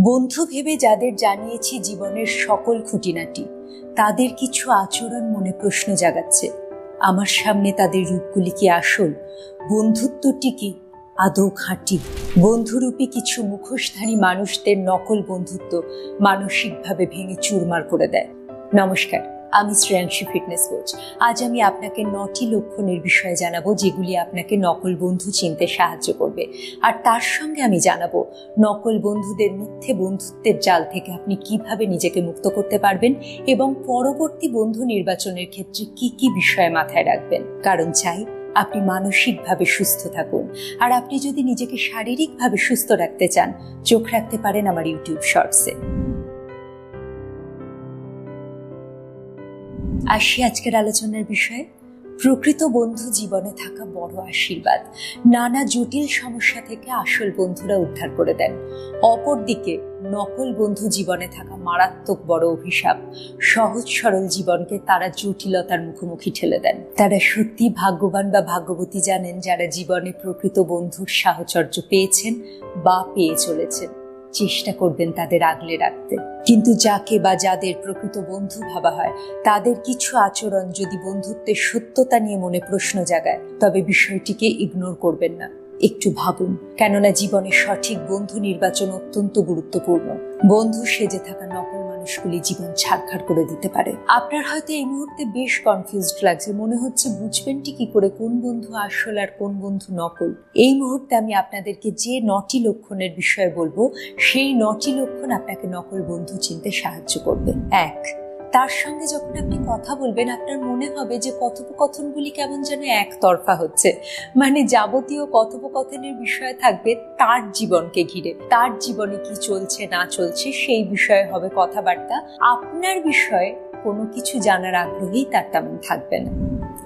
বন্ধু ভেবে যাদের জানিয়েছি জীবনের সকল খুঁটিনাটি, তাদের কিছু আচরণ মনে প্রশ্ন জাগাচ্ছে। আমার সামনে তাদের রূপগুলি কি আসল? বন্ধুত্বটি কি আদৌ খাঁটি? বন্ধুরূপী কিছু মুখোশধারী মানুষদের নকল বন্ধুত্ব মানসিকভাবে ভেঙে চুরমার করে দেয়। নমস্কার। আমি শ্রেয়াংশী ফিটনেস কোচ। আজ আমি আপনাকে নটি লক্ষণের বিষয়ে জানাব, যেগুলি আপনাকে নকল বন্ধু চিনতে সাহায্য করবে। আর তার সঙ্গে আমি জানাব, নকল বন্ধুদের মিথ্যে বন্ধুত্বের জাল থেকে আপনি কীভাবে নিজেকে মুক্ত করতে পারবেন এবং পরবর্তী বন্ধু নির্বাচনের ক্ষেত্রে কি কি বিষয়ে মাথায় রাখবেন। কারণ চাই, আপনি মানসিকভাবে সুস্থ থাকুন। আর আপনি যদি নিজেকে শারীরিকভাবে সুস্থ রাখতে চান, চোখ রাখতে পারেন আমার ইউটিউব শর্টসে। আসি আজকের আলোচনার বিষয়ে। প্রকৃত বন্ধু জীবনে থাকা বড় আশীর্বাদ। নানা জটিল সমস্যা থেকে আসল বন্ধুরা উদ্ধার করে দেন। অপরদিকে নকল বন্ধু জীবনে থাকা মারাত্মক বড় অভিশাপ। সহজ সরল জীবনকে তারা জটিলতার মুখোমুখি ঠেলে দেন। তারা সত্যি ভাগ্যবান বা ভাগ্যবতী জানেন যারা জীবনে প্রকৃত বন্ধুর সাহচর্য পেয়েছেন বা পেয়ে চলেছেন। চেষ্টা করবেন তাদের আগলে রাখতে। কিন্তু যাকে বা যাদের প্রকৃত বন্ধু ভাবা হয়, তাদের কিছু আচরণ যদি বন্ধুত্বের সত্যতা নিয়ে মনে প্রশ্ন জাগায়, তবে বিষয়টিকে ইগনোর করবেন না। একটু ভাবুন, কেননা জীবনে সঠিক বন্ধু নির্বাচন অত্যন্ত গুরুত্বপূর্ণ। বন্ধু সেজে থাকা নকল মানুষগুলি জীবন ছাড়খাড় করে দিতে পারে। আপনার হয়তো এই মুহূর্তে বেশ কনফিউজড লাগছে। মনে হচ্ছে বুঝবেনটি কি করে কোন বন্ধু আসল আর কোন বন্ধু নকল। এই মুহূর্তে আমি আপনাদেরকে যে নটি লক্ষণের বিষয়ে বলব, সেই নটি লক্ষণ আপনাকে নকল বন্ধু চিনতে সাহায্য করবে। এক তার সঙ্গে যখন আপনি কথা বলবেন, আপনার মনে হবে যে কথোপকথনগুলি কেমন যেন একতরফা হচ্ছে। মানে যাবতীয় কথোপকথনের বিষয় থাকবে তার জীবনকে ঘিরে। তার জীবনে কি চলছে, না চলছে, সেই বিষয়ে হবে কথাবার্তা। আপনার বিষয়ে কোনো কিছু জানার আগ্রহী তার তেমন থাকবে না।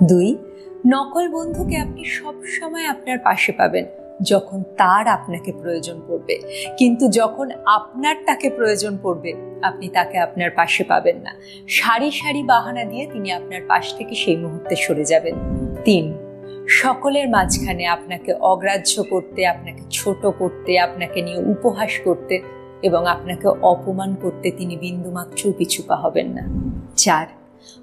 দুই, নকল বন্ধুকে আপনি সব সময় আপনার পাশে পাবেন। যখন তার আপনাকে প্রয়োজন পড়বে। কিন্তু যখন আপনার তাকে প্রয়োজন পড়বে, আপনি তাকে আপনার পাশে পাবেন না। সারি সারি বাহানা দিয়ে তিনি আপনার পাশ থেকে সেই মুহূর্তে সরে যাবেন। তিন, সকলের মাঝখানে আপনাকে অগ্রাহ্য করতে, আপনাকে ছোট করতে, আপনাকে নিয়ে উপহাস করতে এবং আপনাকে অপমান করতে তিনি বিন্দুমাত্র পিছুপা হবেন না। চার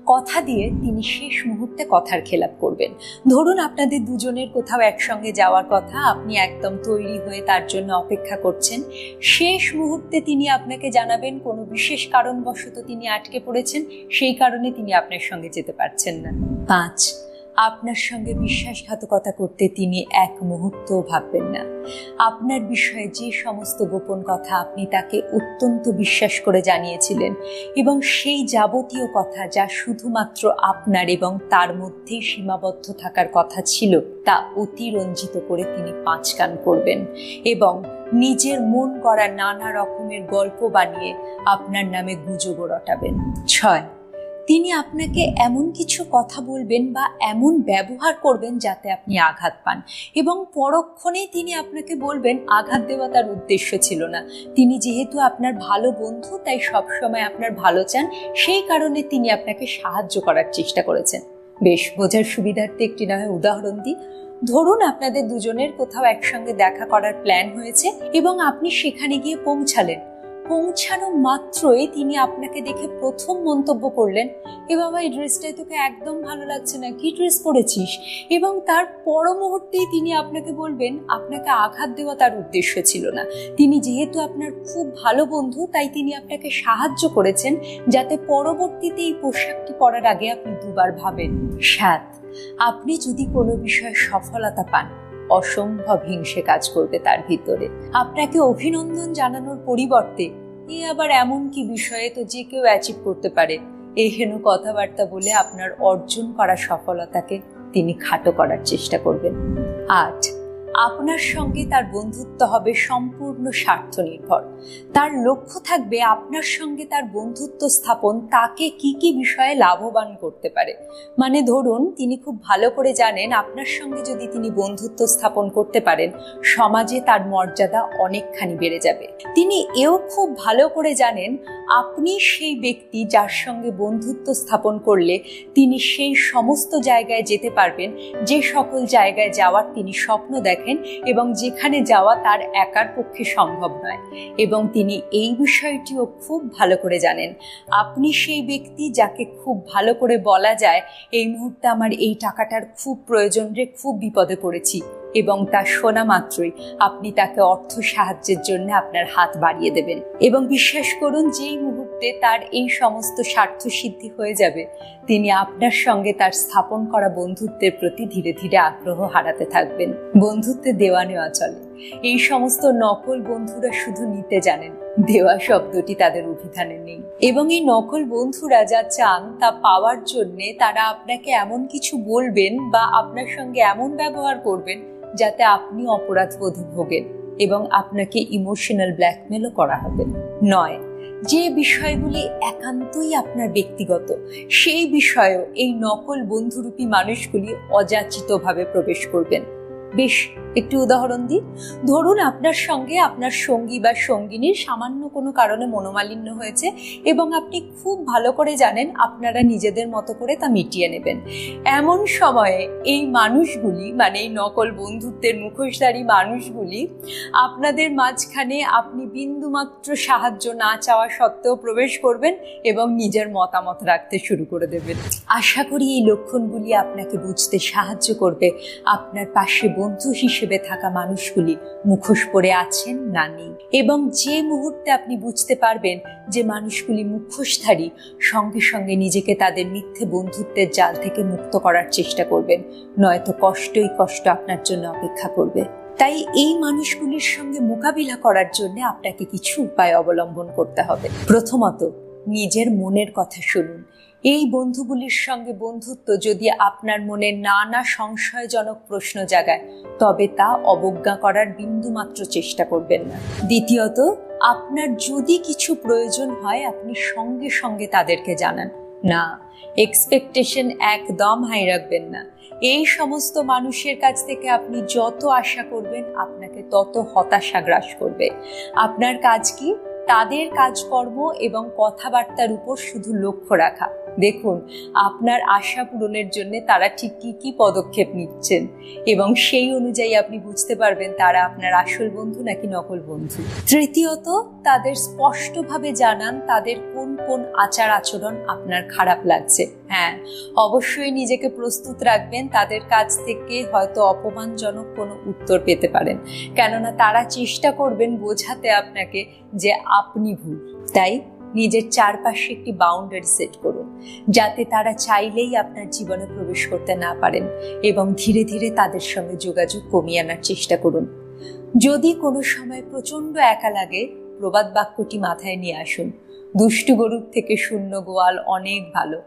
কথা দিয়ে তিনি শেষ মুহূর্তে কথার খেলাপ করবেন। ধরুন আপনাদের দুজনের কোথাও একসঙ্গে যাওয়ার কথা, আপনি একদম তৈরি হয়ে তার জন্য অপেক্ষা করছেন। শেষ মুহূর্তে তিনি আপনাকে জানাবেন, কোনো বিশেষ কারণবশত তিনি আটকে পড়েছেন, সেই কারণে তিনি আপনার সঙ্গে যেতে পারছেন না। পাঁচ আপনার সঙ্গে বিশ্বাসঘাতকতা করতে তিনি এক মুহূর্তও ভাববেন না। আপনার বিষয়ে যে সমস্ত গোপন কথা আপনি তাকে অত্যন্ত বিশ্বাস করে জানিয়েছিলেন এবং সেই যাবতীয় কথা যা শুধুমাত্র আপনার এবং তার মধ্যেই সীমাবদ্ধ থাকার কথা ছিল, তা অতিরঞ্জিত করে তিনি পাঁচ কান করবেন এবং নিজের মন করা নানা রকমের গল্প বানিয়ে আপনার নামে গুজব রটাবেন। ছয় তিনি আপনাকে এমন কিছু কথা বলবেন বা এমন ব্যবহার করবেন যাতে আপনি আঘাত পান। এবং পরক্ষণেই তিনি আপনাকে বলবেন, আঘাত দেওয়া তার উদ্দেশ্য ছিল না। তিনি যেহেতু আপনার ভালো বন্ধু, তাই সবসময় আপনার ভালো চান। সেই কারণে তিনি আপনাকে সাহায্য করার চেষ্টা করেছেন। বেশ, বোঝার সুবিধার্থে একটি না হয় উদাহরণ দিই। ধরুন, আপনাদের দুজনের কোথাও একসঙ্গে দেখা করার প্ল্যান হয়েছে এবং আপনি সেখানে গিয়ে পৌঁছালেন। পৌঁছানো মাত্রই তিনি আপনাকে দেখে প্রথম মন্তব্য করলেন, এ বাবা, এই ড্রেসটাই তোকে একদম ভালো লাগছে না, কি ড্রেস পরেছিস? এবং তার পর মুহূর্তেই তিনি আপনাকে বলবেন, আপনাকে আঘাত দেওয়া তার উদ্দেশ্য ছিল না। তিনি যেহেতু আপনার খুব ভালো বন্ধু, তাই তিনি আপনাকে সাহায্য করেছেন যাতে পরবর্তীতে এই পোশাকটি পরার আগে আপনি দুবার ভাবেন। সাত, আপনি যদি কোনো বিষয়ে সফলতা পান অসম্ভব হিংসে কাজ করবে তার ভিতরে। আপনাকে অভিনন্দন জানানোর পরিবর্তে এ আবার এমন কি বিষয়ে তো যে কেউ অ্যাচিভ করতে পারে এই এহেন কথাবার্তা বলে আপনার অর্জন করা সফলতাকে তিনি খাটো করার চেষ্টা করবেন। আট আপনার সঙ্গে তার বন্ধুত্ব হবে সম্পূর্ণ স্বার্থ নির্ভর তার লক্ষ্য থাকবে আপনার সঙ্গে তার বন্ধুত্ব স্থাপন তাকে কি কি বিষয়ে লাভবান করতে পারে। মানে ধরুন, তিনি খুব ভালো করে জানেন আপনার সঙ্গে যদি তিনি বন্ধুত্ব স্থাপন করতে পারেন, সমাজে তার মর্যাদা অনেকখানি বেড়ে যাবে। তিনি এও খুব ভালো করে জানেন আপনি সেই ব্যক্তি যার সঙ্গে বন্ধুত্ব স্থাপন করলে তিনি সেই সমস্ত জায়গায় যেতে পারবেন, যে সকল জায়গায় যাওয়ার তিনি স্বপ্ন দেখেন। রাখেন এবং যেখানে যাওয়া তার একার পক্ষে সম্ভব নয়। এবং তিনি এই বিষয়টিও খুব ভালো করে জানেন। আপনি সেই ব্যক্তি যাকে খুব ভালো করে বলা যায়, এই মুহূর্তে আমার এই টাকাটার খুব প্রয়োজন রে, খুব বিপদে পড়েছি। এবং তা শোনা মাত্রই আপনি তাকে অর্থ সাহায্যের জন্য আপনার হাত বাড়িয়ে দেবেন। এবং বিশ্বাস করুন যেই মুহূর্তে তার এই সমস্ত স্বার্থ সিদ্ধি হয়ে যাবে। তিনি আপনার সঙ্গে তার স্থাপন করা বন্ধুত্বের প্রতি ধীরে ধীরে আগ্রহ হারাতে থাকবেন। বন্ধুত্বে দেওয়া নেওয়া চলে। এই সমস্ত নকল বন্ধুরা শুধু নিতে জানেন। দেওয়া শব্দটি তাদের অভিধানে নেই। এবং এই নকল বন্ধুরা যা চান তা পাওয়ার জন্য তারা আপনাকে এমন কিছু বলবেন বা আপনার সঙ্গে এমন ব্যবহার করবেন যাতে আপনি অপরাধ বোধে ভোগেন এবং আপনাকে ইমোশনাল ব্ল্যাকমেলও করা হবে। নয়। যে বিষয়গুলি একান্তই আপনার ব্যক্তিগত সেই বিষয়েও এই নকল বন্ধুরূপী মানুষগুলি অযাচিতভাবে প্রবেশ করবেন। বেশ একটি উদাহরণ দিই। ধরুন আপনার সঙ্গে আপনার সঙ্গী বা সঙ্গিনীর সামান্য কোনো কারণে মনোমালিন্য হয়েছে এবং আপনি খুব ভালো করে জানেন আপনারা নিজেদের মতো করে তা মিটিয়ে নেবেন। এমন সময়ে এই মানুষগুলি মানে এই নকল বন্ধুত্বের মুখোশধারী মানুষগুলি, আপনাদের মাঝখানে আপনি বিন্দুমাত্র সাহায্য না চাওয়া সত্ত্বেও প্রবেশ করবেন এবং নিজের মতামত রাখতে শুরু করে দেবেন। আশা করি এই লক্ষণগুলি আপনাকে বুঝতে সাহায্য করবে। আপনার পাশে বন্ধু হিসেবে থাকা মানুষগুলি মুখোশ পরে আছেন না নেই। এবং যে মুহূর্তে আপনি বুঝতে পারবেন যে মানুষগুলি মুখোশধারী, সঙ্গে সঙ্গে নিজেকে তাদের মিথ্যে বন্ধুত্বের জাল থেকে মুক্ত করার চেষ্টা করবেন। নয়তো কষ্টই কষ্ট আপনার জন্য অপেক্ষা করবে। তাই এই মানুষগুলির সঙ্গে মোকাবিলা করার জন্য আপনাকে কিছু উপায় অবলম্বন করতে হবে। প্রথমত নিজের মনের কথা শুনুন। এই বন্ধুগুলির সঙ্গে বন্ধুত্ব যদি আপনার মনে নানা সংশয়জনক প্রশ্ন জাগায়, তবে তা অবজ্ঞা করার বিন্দুমাত্র চেষ্টা করবেন না। দ্বিতীয়ত, আপনার যদি কিছু প্রয়োজন হয়, আপনি সঙ্গে সঙ্গে তাদেরকে জানান। না এক্সপেকটেশন একদম হাই রাখবেন না। এই সমস্ত মানুষের কাছ থেকে আপনি যত আশা করবেন, আপনাকে তত হতাশা গ্রাস করবে। আপনার কাজ কি? তাদের কাজকর্ম এবং কথাবার্তার উপর শুধু লক্ষ্য রাখা। দেখুন, আপনার আশা পূরণের জন্য তারা ঠিক কি কি পদক্ষেপ নিচ্ছেন এবং সেই অনুযায়ী আপনি বুঝতে পারবেন তারা আপনার আসল বন্ধু নাকি নকল বন্ধু। তৃতীয়ত, তাদের স্পষ্টভাবে জানান তাদের কোন কোন আচার আচরণ আপনার খারাপ লাগছে। হ্যাঁ অবশ্যই নিজেকে প্রস্তুত রাখবেন, তাদের কাছ থেকে হয়তো অপমানজনক কোনো উত্তর পেতে পারেন। কেননা তারা চেষ্টা করবেন বোঝাতে আপনাকে যে আপনি ভুল। তাই নিজের চারপাশে একটি বাউন্ডারি সেট করুন, যাতে তারা চাইলেই আপনার জীবনে প্রবেশ করতে না পারেন এবং ধীরে ধীরে তাদের সঙ্গে যোগাযোগ কমিয়ে আনার চেষ্টা করুন। যদি কোনো সময় প্রচণ্ড একা লাগে, প্রবাদ বাক্যটি মাথায় নিয়ে আসুন। দুষ্টু গরুর থেকে শূন্য গোয়াল অনেক ভালো।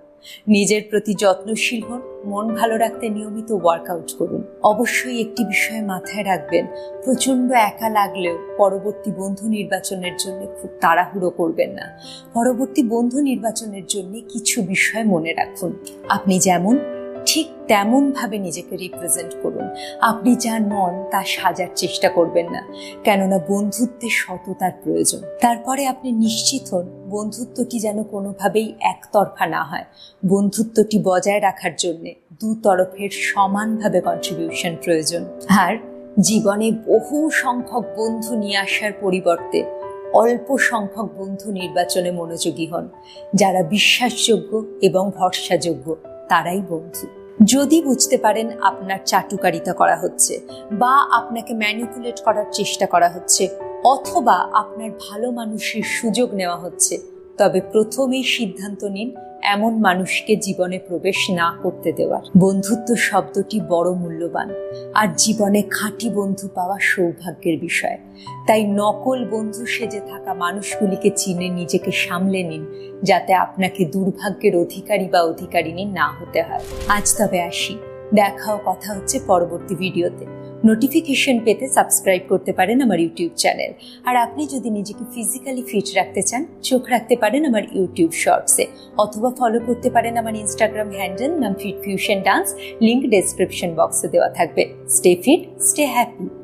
নিজের প্রতি যত্নশীল হন, মন ভালো রাখতে নিয়মিত ওয়ার্কআউট করুন। অবশ্যই একটি বিষয় মাথায় রাখবেন, প্রচণ্ড একা লাগলেও পরবর্তী বন্ধু নির্বাচনের জন্য খুব তাড়াহুড়ো করবেন না। পরবর্তী বন্ধু নির্বাচনের জন্য কিছু বিষয় মনে রাখুন। আপনি যেমন ঠিক তেমনভাবে নিজেকে রিপ্রেজেন্ট করুন। আপনি যা নন, তা সাজার চেষ্টা করবেন না। কেননা বন্ধুত্বে সততার প্রয়োজন। তারপরে আপনি নিশ্চিত হন বন্ধুত্বটি যেন কোনোভাবেই একতরফা না হয়। বন্ধুত্বটি বজায় রাখার জন্যে দু তরফের সমানভাবে কন্ট্রিবিউশন প্রয়োজন। আর জীবনে বহু সংখ্যক বন্ধু নিয়ে আসার পরিবর্তে অল্প সংখ্যক বন্ধু নির্বাচনে মনোযোগী হন, যারা বিশ্বাসযোগ্য এবং ভরসাযোগ্য। তারাই বন্ধু। যদি বুঝতে পারেন আপনার চাটুকারিতা করা হচ্ছে বা আপনাকে ম্যানিপুলেট করার চেষ্টা করা হচ্ছে অথবা আপনার ভালো মানুষের সুযোগ নেওয়া হচ্ছে তবে প্রথমেই সিদ্ধান্ত নিন এমন মানুষকে জীবনে প্রবেশ না করতে দেওয়ার। বন্ধুত্ব শব্দটি বড় মূল্যবান আর জীবনে খাঁটি বন্ধু পাওয়া সৌভাগ্যের বিষয়। তাই নকল বন্ধু সেজে থাকা মানুষগুলিকে চিনে নিজেকে সামলে নিন যাতে আপনাকে দুর্ভাগ্যের অধিকারী বা অধিকারিণী না হতে হয়। আজ তবে আসি। দেখাও কথা হচ্ছে পরবর্তী ভিডিওতে। নোটিফিকেশন পেতে সাবস্ক্রাইব করতে পারেন আমার ইউটিউব চ্যানেল আর আপনি যদি নিজেকে ফিজিক্যালি ফিট রাখতে চান, চোখ রাখতে পারেন আমার ইউটিউব শর্টসে অথবা ফলো করতে পারেন আমার ইনস্টাগ্রাম হ্যান্ডেল নাম Fit Fusion dance link description বক্সে দেওয়া থাকবে। Stay fit stay happy